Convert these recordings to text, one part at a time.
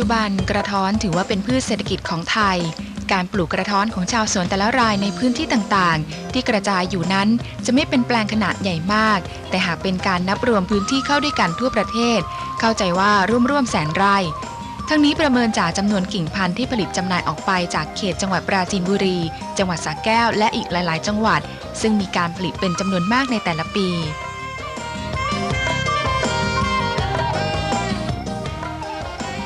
ปัจจุบันกระท้อนถือว่าเป็นพืชเศรษฐกิจของไทย การปลูกกระท้อนของชาวสวนแต่ละรายในพื้นที่ต่างๆ ที่กระจายอยู่นั้นจะไม่เป็นแปลงขนาดใหญ่มาก แต่หากเป็นการนับรวมพื้นที่เข้าด้วยกันทั่วประเทศ เข้าใจว่าร่วมๆแสนไร่ทั้งนี้ประเมินจากจำนวนกิ่งพันธุ์ที่ผลิตจำหน่ายออกไปจากเขตจังหวัดปราจีนบุรี จังหวัดสระแก้ว และอีกหลาย ๆ จังหวัด ซึ่งมีการผลิตเป็นจำนวนมากในแต่ละปี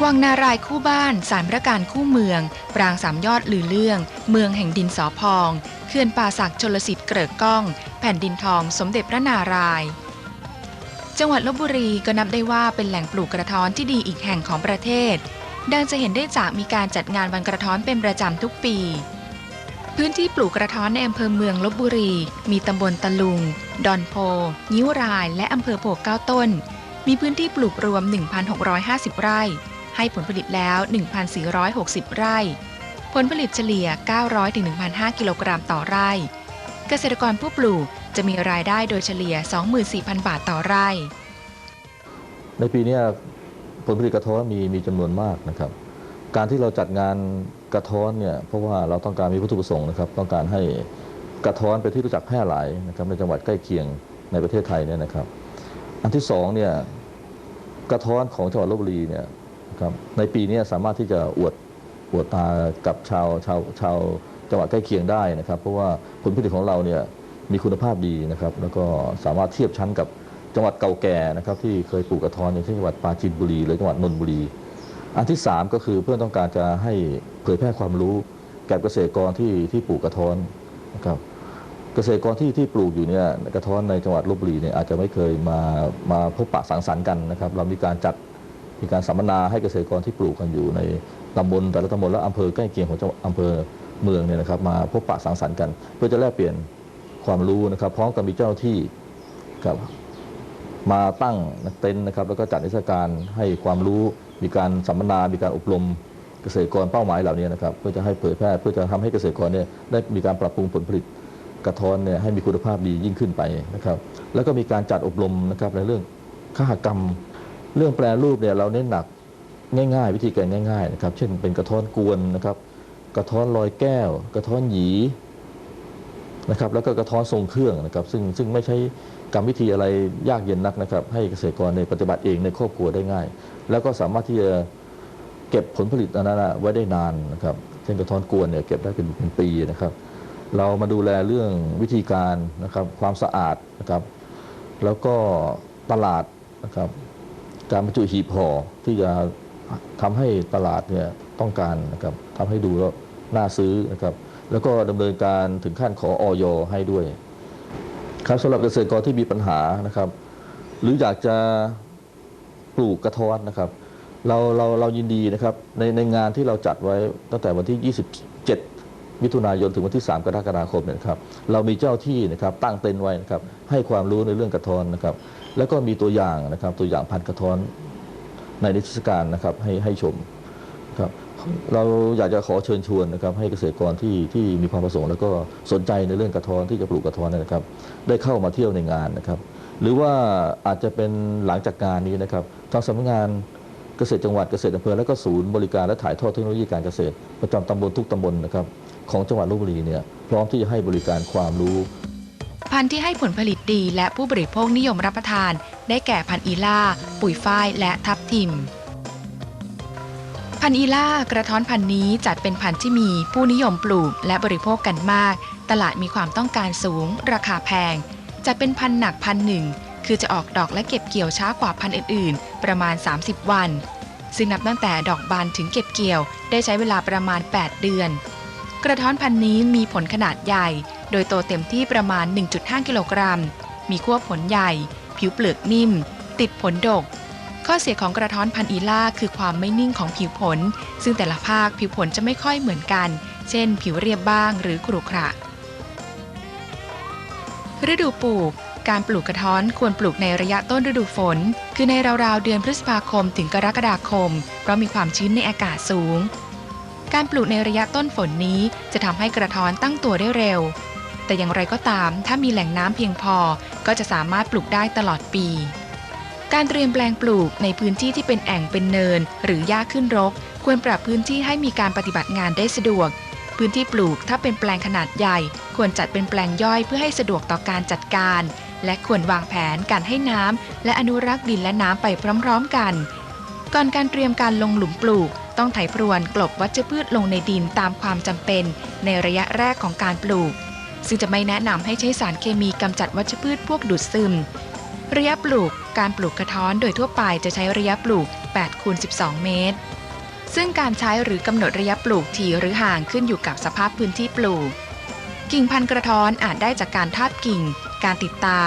วังนารายคู่บ้านสารพระการคู่เมือง ปรางสามยอดลือเรื่อง เมืองแห่งดินสอพองเขื่อนป่าศักชลสิทธิ์เกริกก้อง แผ่นดินทองสมเด็จพระนารายณ์จังหวัดลบบุรีก็นับได้ว่าเป็นแหล่งปลูกกระท้อนที่ดีอีกแห่งของประเทศ ดังจะเห็นได้จากมีการจัดงานวันกระท้อนเป็นประจำทุกปี พื้นที่ปลูกกระท้อนในอำเภอเมืองลบบุรี มีตำบลตะลุง ดอนโพงิ้วราย และอำเภอโพเก้าต้น มีพื้นที่ปลูกรวม 1,650 ไร่ ให้ผลผลิตแล้ว 1,460 ไร่ ผลผลิตเฉลี่ย 900ถึง1,500 กิโลกรัมต่อไร่ เกษตรกรผู้ปลูกจะมีรายได้โดยเฉลี่ย 24,000 บาทต่อไร่ ในปีนี้ผลผลิตกระท้อนมีมีจำนวนมากนะครับ การที่เราจัดงานกระท้อนเนี่ยเพราะว่าเราต้องการมีวัตถุประสงค์นะครับ ต้องการให้กระท้อนเป็นที่รู้จักแพร่หลายนะครับในจังหวัดใกล้เคียงในประเทศไทยเนี่ยนะครับ อันที่สองเนี่ยกระท้อนของจังหวัดลบบุรีเนี่ย ครับในปีนี้สามารถที่จะอวดอวดตากับชาวชาวชาวจังหวัดใกล้เคียงได้นะครับ เพราะว่าผลผลิตของเราเนี่ยมีคุณภาพดีนะครับ แล้วก็สามารถเทียบชั้นกับจังหวัดเก่าแก่นะครับที่เคยปลูกกระท้อนอย่างเช่นจังหวัดปราจีนบุรีหรือจังหวัดนนทบุรี อันที่ 3 ก็คือเพื่อต้องการจะให้เผยแพร่ความรู้แก่เกษตรกรที่ที่ปลูกกระท้อนนะครับเกษตรกรที่ที่ปลูกอยู่เนี่ยกระท้อนในจังหวัดลบบุรีเนี่ยอาจจะไม่เคยมามาพบปะสังสรรค์กันนะครับ เรามีการจัด มีการสัมมนาให้เกษตรกรที่ปลูกกันอยู่ในตำบลแต่ละตำบลและอำเภอใกล้เคียงของจังหวัดอำเภอเมืองเนี่ยนะครับมาพบปะสังสรรค์กัน เพื่อจะแลกเปลี่ยนความรู้นะครับ พร้อมกับมีเจ้าที่ครับมาตั้งเต็นท์นะครับแล้วก็จัดนิทรรศการให้ความรู้มีการสัมมนา มีการอบรมเกษตรกรเป้าหมายเหล่านี้นะครับเพื่อจะให้เผยแพร่เพื่อจะทำให้เกษตรกรเนี่ยได้มีการปรับปรุงผลผลิตกระท้อนเนี่ยให้มีคุณภาพดียิ่งขึ้นไปนะครับ แล้วก็มีการจัดอบรมนะครับในเรื่องขหกรรม เรื่องแปรรูปเนี่ยเราเน้นหนักง่าย ๆ วิธีการง่ายๆนะครับ เช่นเป็นกระท้อนกวนนะครับ กระท้อนลอยแก้ว กระท้อนหยีนะครับ แล้วก็กระท้อนทรงเครื่องนะครับ ซึ่งซึ่งไม่ใช่กรรมวิธีอะไรยากเย็นนักนะครับ ให้เกษตรกรในปฏิบัติเองในครอบครัวได้ง่าย แล้วก็สามารถที่จะเก็บผลผลิตอันนั้นไว้ได้นานนะครับเช่นกระท้อนกวนเนี่ยเก็บได้เป็นเป็นปีนะครับ เรามาดูแลเรื่องวิธีการนะครับ ความสะอาดนะครับ แล้วก็ตลาดนะครับ การบรรจุหีบห่อที่จะทำให้ตลาดเนี่ยต้องการนะครับทำให้ดูแล้วน่าซื้อนะครับแล้วก็ดำเนินการถึงขั้นขอออยให้ด้วย ครับสำหรับเกษตรกรที่มีปัญหานะครับ หรืออยากจะปลูกกระท้อนนะครับ เราเราเรายินดีนะครับในในงานที่เราจัดไว้ตั้งแต่วันที่27 มิถุนายนถึงวันที่ 3 กรกฎาคมเนี่ยครับเรามีเจ้าที่นะครับตั้งเต็นท์ไว้นะครับให้ความรู้ในเรื่องกระท้อนนะครับแล้วก็มีตัวอย่างนะครับตัวอย่างพันกระท้อนในนิทรรศการนะครับให้ให้ชมครับเราอยากจะขอเชิญชวนนะครับให้เกษตรกรที่ที่มีความประสงค์ แล้วก็สนใจในเรื่องกระท้อนที่จะปลูกกระท้อนเนยนะครับ ได้เข้ามาเที่ยวในงานนะครับ หรือว่าอาจจะเป็นหลังจากงานนี้นะครับทางสำนักงานเกษตรจังหวัดเกษตรอำเภอและก็ศูนย์บริการและถ่ายทอดเทคโนโลยีการเกษตร ประจำตำบลทุกตำบลนะครับ ของจังหวัดลบบุรีเนี่ยพร้อมที่จะให้บริการความรู้ พันธุ์ที่ให้ผลผลิตดีและผู้บริโภคนิยมรับประทาน ได้แก่พันธุ์อีล่า ปุ๋ยฝ้ายและทับทิม พันธุ์อีล่ากระท้อนพันธุ์นี้จัดเป็นพันธุ์ที่มีผู้นิยมปลูกและบริโภคกันมาก ตลาดมีความต้องการสูง ราคาแพงจัดเป็นพันธุ์หนักพันหนึ่งคือจะออกดอกและเก็บเกี่ยวช้ากว่าพันธุ์อื่น ๆ ประมาณ 30 วัน ซึ่งนับตั้งแต่ดอกบานถึงเก็บเกี่ยวได้ใช้เวลาประมาณ 8 เดือน กระท้อนพันธุ์นี้มีผลขนาดใหญ่ โดยโตเต็มที่ประมาณ 1.5 กิโลกรัม มีขั้วผลใหญ่ ผิวเปลือกนิ่ม ติดผลดก ข้อเสียของกระท้อนพันธุ์อีล่าคือความไม่นิ่งของผิวผล ซึ่งแต่ละภาคผิวผลจะไม่ค่อยเหมือนกัน เช่น ผิวเรียบบ้างหรือขรุขระฤดูปลูก การปลูกกระท้อนควรปลูกในระยะต้นฤดูฝน คือในราวๆเดือนพฤษภาคมถึงกรกฎาคม เพราะมีความชื้นในอากาศสูง การปลูกในระยะต้นฝนนี้จะทำให้กระท้อนตั้งตัวได้เร็ว แต่อย่างไรก็ตามถ้ามีแหล่งน้ำเพียงพอก็จะสามารถปลูกได้ตลอดปี การเตรียมแปลงปลูกในพื้นที่ที่เป็นแอ่งเป็นเนิน หรือหญ้าขึ้นรก ควรปรับพื้นที่ให้มีการปฏิบัติงานได้สะดวก พื้นที่ปลูกถ้าเป็นแปลงขนาดใหญ่ ควรจัดเป็นแปลงย่อยเพื่อให้สะดวกต่อการจัดการ และควรวางแผนการให้น้ำและอนุรักษ์ดินและน้ำไปพร้อม ๆ กัน ก่อนการเตรียมการลงหลุมปลูก ต้องไถพรวนกลบวัชพืชลงในดินตามความจำเป็นในระยะแรกของการปลูก ซึ่งจะไม่แนะนำให้ใช้สารเคมีกำจัดวัชพืชพวกดูดซึม ระยะปลูกการปลูกกระท้อนโดยทั่วไปจะใช้ระยะปลูก8คูณ12 เมตร ซึ่งการใช้หรือกำหนดระยะปลูกถี่หรือห่างขึ้นอยู่กับสภาพพื้นที่ปลูก กิ่งพันธุ์กระท้อนอาจได้จากการทาบกิ่ง การติดตา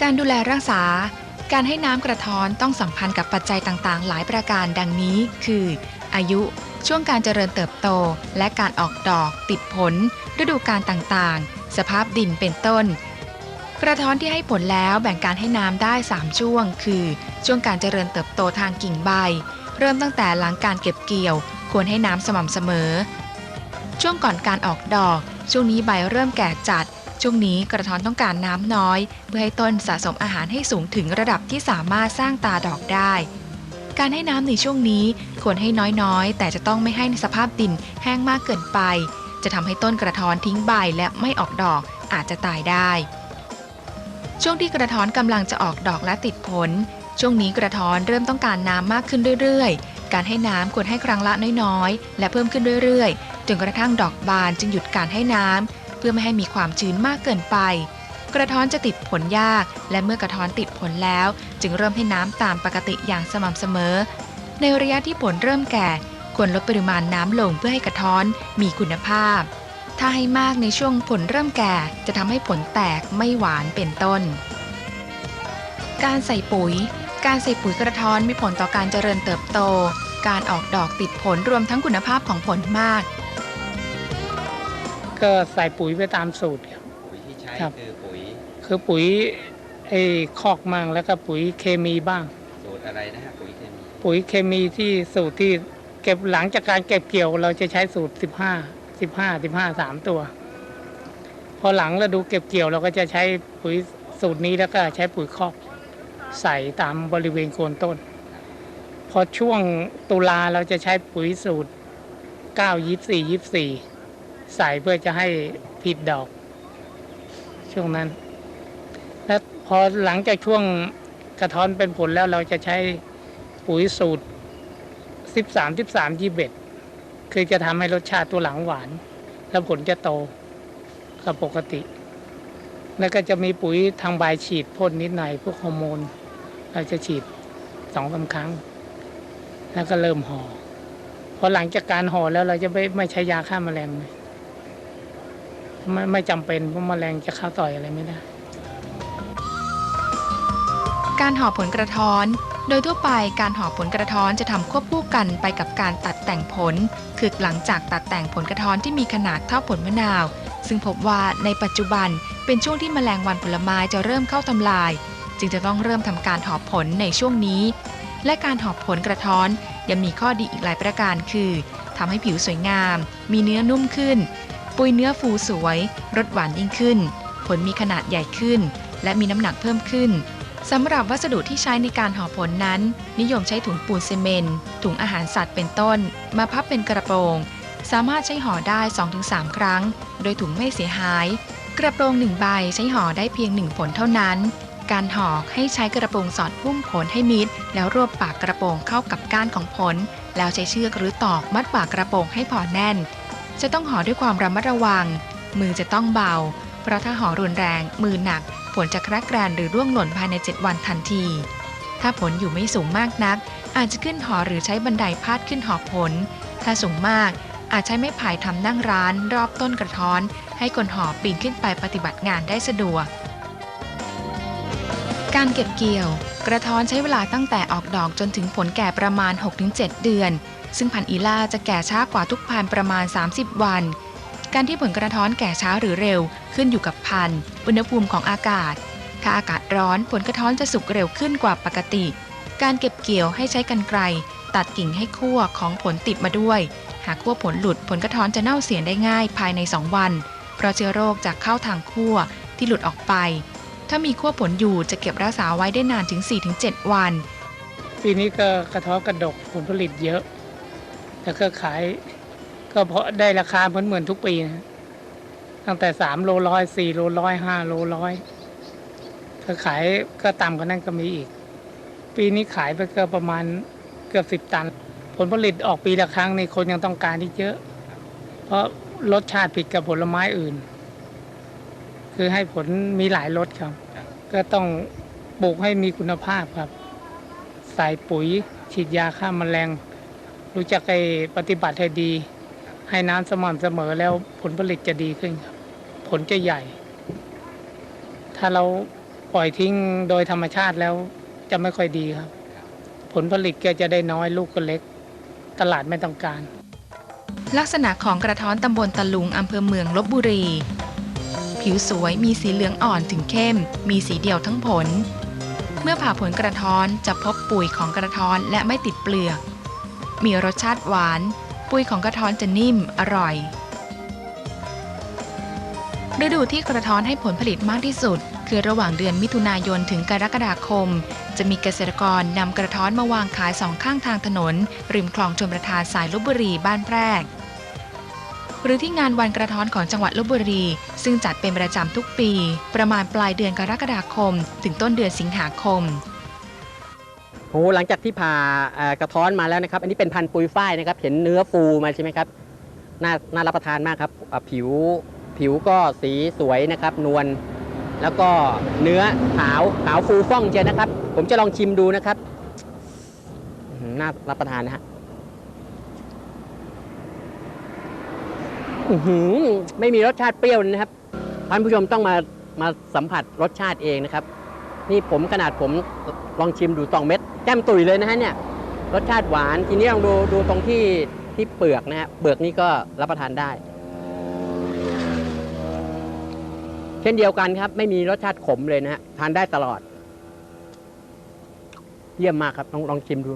การดูแลรักษา การให้น้ำกระท้อนต้องสัมพันธ์กับปัจจัยต่างๆ หลายประการดังนี้ คือ อายุ ช่วงการเจริญเติบโต และการออกดอก ติดผล ฤดูกาลต่างๆ สภาพดินเป็นต้น กระท้อนที่ให้ผลแล้วแบ่งการให้น้ำได้ 3 ช่วง คือ ช่วงการเจริญเติบโตทางกิ่งใบ เริ่มตั้งแต่หลังการเก็บเกี่ยว ควรให้น้ำสม่ำเสมอ ช่วงก่อนการออกดอก ช่วงนี้ใบเริ่มแก่จัด ช่วงนี้กระท้อนต้องการน้ำน้อย เพื่อให้ต้นสะสมอาหารให้สูงถึงระดับที่สามารถสร้างตาดอกได้ การให้น้ำในช่วงนี้ควรให้น้อยๆ แต่จะต้องไม่ให้สภาพดินแห้งมากเกินไป จะทำให้ต้นกระท้อนทิ้งใบและไม่ออกดอกอาจจะตายได้ ช่วงที่กระท้อนกำลังจะออกดอกและติดผล ช่วงนี้กระท้อนเริ่มต้องการน้ำมากขึ้นเรื่อยๆ การให้น้ำควรให้ครั้งละน้อยๆ และเพิ่มขึ้นเรื่อยๆ จนกระทั่งดอกบานจึงหยุดการให้น้ำ เพื่อไม่ให้มีความชื้นมากเกินไป กระท้อนจะติดผลยาก และเมื่อกระท้อนติดผลแล้ว จึงเริ่มให้น้ำตามปกติอย่างสม่ำเสมอ ในระยะที่ผลเริ่มแก่ควรลดปริมาณน้ำลงเพื่อให้กระท้อนมีคุณภาพ ถ้าให้มากในช่วงผลเริ่มแก่จะทำให้ผลแตกไม่หวานเป็นต้น การใส่ปุ๋ย การใส่ปุ๋ยกระท้อนมีผลต่อการเจริญเติบโต การออกดอกติดผลรวมทั้งคุณภาพของผลมาก ก็ใส่ปุ๋ยไปตามสูตรครับ ปุ๋ยที่ใช้ครับ คือปุ๋ยคือปุ๋ยไอ้คอกมั่งแล้วก็ปุ๋ยเคมีบ้าง สูตรอะไรนะฮะปุ๋ยเคมีปุ๋ยเคมีที่สูตรที่เก็บหลังจากการเก็บเกี่ยว เราจะใช้สูตร 15 15 15 3 ตัว พอหลังเราดูเก็บเกี่ยวเราก็จะใช้ปุ๋ยสูตรนี้แล้วก็ใช้ปุ๋ยคอกใส่ตามบริเวณโคนต้น พอช่วงตุลาเราจะใช้ปุ๋ยสูตร 9 24 24 ใส่เพื่อจะให้ผิดดอก ช่วงนั้น และพอหลังจากช่วงกระท้อนเป็นผลแล้วเราจะใช้ปุ๋ยสูตร 13 13 21 คือจะทำให้รสชาติตัวหลังหวาน แล้วผลจะโตกับปกติ แล้วก็จะมีปุ๋ยทางใบฉีดพ่นนิดหน่อยพวกฮอร์โมน เราจะฉีดสองสาครั้ง แล้วก็เริ่มห่อพอหลังจากการห่อแล้วเราจะไม่ไม่ใช้ยาฆ่าแมลงเลย ไม่ไม่จำเป็นเพราะแมลงจะเข้าต่อยอะไรไม่ได้ การห่อผลกระท้อน โดยทั่วไปการห่อผลกระท้อนจะทำควบคู่กันไปกับการตัดแต่งผล คือหลังจากตัดแต่งผลกระท้อนที่มีขนาดเท่าผลมะนาว ซึ่งพบว่าในปัจจุบันเป็นช่วงที่แมลงวันผลไม้จะเริ่มเข้าทำลาย จึงจะต้องเริ่มทำการห่อผลในช่วงนี้ และการห่อผลกระท้อนยังมีข้อดีอีกหลายประการคือทำให้ผิวสวยงาม มีเนื้อนุ่มขึ้น ปุยเนื้อฟูสวยรสหวานยิ่งขึ้น ผลมีขนาดใหญ่ขึ้น และมีน้ำหนักเพิ่มขึ้นสำหรับวัสดุที่ใช้ในการห่อผลนั้น นิยมใช้ถุงปูนซีเมนต์ถุงอาหารสัตว์เป็นต้น มาพับเป็นกระโปรง สามารถใช้ห่อได้ 2-3 ครั้ง โดยถุงไม่เสียหาย กระโปรงหนึ่งใบใช้ห่อได้เพียงหนึ่งผลเท่านั้น การห่อให้ใช้กระโปรงสอดหุ้มผลให้มิด แล้วรวบปากกระโปรงเข้ากับก้านของผล แล้วใช้เชือกหรือตอกมัดปากกระโปรงให้พอแน่น จะต้องห่อด้วยความระมัดระวัง มือจะต้องเบา เพราะถ้าห่อรุนแรง มือหนัก ผลจะครกแกรนหรือร่วงหล่นภายใน 7 วันทันที ถ้าผลอยู่ไม่สูงมากนัก อาจจะขึ้นหอหรือใช้บันไดพาดขึ้นหอผล ถ้าสูงมากอาจใช้ไม้ไผ่ทำนั่งร้าน รอบต้นกระท้อน ให้คนหอปีนขึ้นไปปฏิบัติงานได้สะดวก การเก็บเกี่ยว กระท้อนใช้เวลาตั้งแต่ออกดอกจนถึงผลแก่ประมาณ 6-7 เดือน ซึ่งพันธุ์อีล่าจะแก่ช้ากว่าทุกพันธุ์ประมาณ 30 วัน การที่ผลกระท้อนแก่ช้าหรือเร็วขึ้นอยู่กับพันธุ์อุณหภูมิของอากาศ ถ้าอากาศร้อนผลกระท้อนจะสุกเร็วขึ้นกว่าปกติ การเก็บเกี่ยวให้ใช้กรรไกรตัดกิ่งให้ขั้วของผลติดมาด้วย หากขั้วผลหลุดผลกระท้อนจะเน่าเสียได้ง่ายภายใน 2 วัน เพราะเชื้อโรคจะเข้าทางขั้วที่หลุดออกไป ถ้ามีขั้วผลอยู่จะเก็บรักษาไว้ได้นานถึง 4-7 วัน ปีนี้ก็กระท้อกระดกผลผลิตเยอะ แต่ก็ขาย ก็เพราะได้ราคาเหมือนเหมือนทุกปีนะตั้งแต่สามโลร้อยสี่โลร้อยห้าโลร้อยถ้าขายก็ต่ำกว่านั้นก็มีอีก ปีนี้ขายไปก็ประมาณเกือบสิบตัน ผลผลิตออกปีละครั้งในคนยังต้องการที่เยอะ เพราะรสชาติผิดกับผลไม้อื่น คือให้ผลมีหลายรสครับ ก็ต้องปลูกให้มีคุณภาพครับ ใส่ปุ๋ยฉีดยาฆ่าแมลง รู้จักไอ้ปฏิบัติให้ดี ให้น้ำสม่ำเสมอแล้วผลผลิตจะดีขึ้นครับ ผลจะใหญ่ ถ้าเราปล่อยทิ้งโดยธรรมชาติแล้วจะไม่ค่อยดีครับ ผลผลิตก็จะได้น้อยลูกก็เล็ก ตลาดไม่ต้องการ ลักษณะของกระท้อนตำบลตะลุงอำเภอเมืองลบบุรี ผิวสวยมีสีเหลืองอ่อนถึงเข้ม มีสีเดียวทั้งผล เมื่อผ่าผลกระท้อนจะพบปุ๋ยของกระท้อนและไม่ติดเปลือก มีรสชาติหวาน ปุยของกระท้อนจะนิ่มอร่อย ฤดูที่กระท้อนให้ผลผลิตมากที่สุด คือระหว่างเดือนมิถุนายนถึงกรกฎาคม จะมีเกษตรกรนำกระท้อนมาวางขายสองข้างทางถนน ริมคลองชลประทานสายลบบุรีบ้านแพรกหรือที่งานวันกระท้อนของจังหวัดลบบุรี ซึ่งจัดเป็นประจำทุกปี ประมาณปลายเดือนกรกฎาคม ถึงต้นเดือนสิงหาคม โอ้หลังจากที่ผ่ากระท้อนมาแล้วนะครับ อันนี้เป็นพันธุ์ปุยฝ้ายนะครับ เห็นเนื้อฟูมาใช่ไหมครับน่าน่ารับประทานมากครับผิวผิวก็สีสวยนะครับ นวลแล้วก็เนื้อขาวขาวฟูฟ่องเชียนะครับ ผมจะลองชิมดูนะครับน่ารับประทานนะฮะไม่มีรสชาติเปรี้ยวนะครับท่านผู้ชมต้องมามาสัมผัสรสชาติเองนะครับ นี่ผมขนาดผมลองชิมดูสองเม็ด แก้มตุ๋ยเลยนะฮะเนี่ยรสชาติหวานทีนี้ลองดูดูตรงที่ที่เปลือกนะฮะเปลือกนี่ก็รับประทานได้ เช่นเดียวกันครับ ไม่มีรสชาติขมเลยนะฮะทานได้ตลอด เยี่ยมมากครับลองลองชิมดู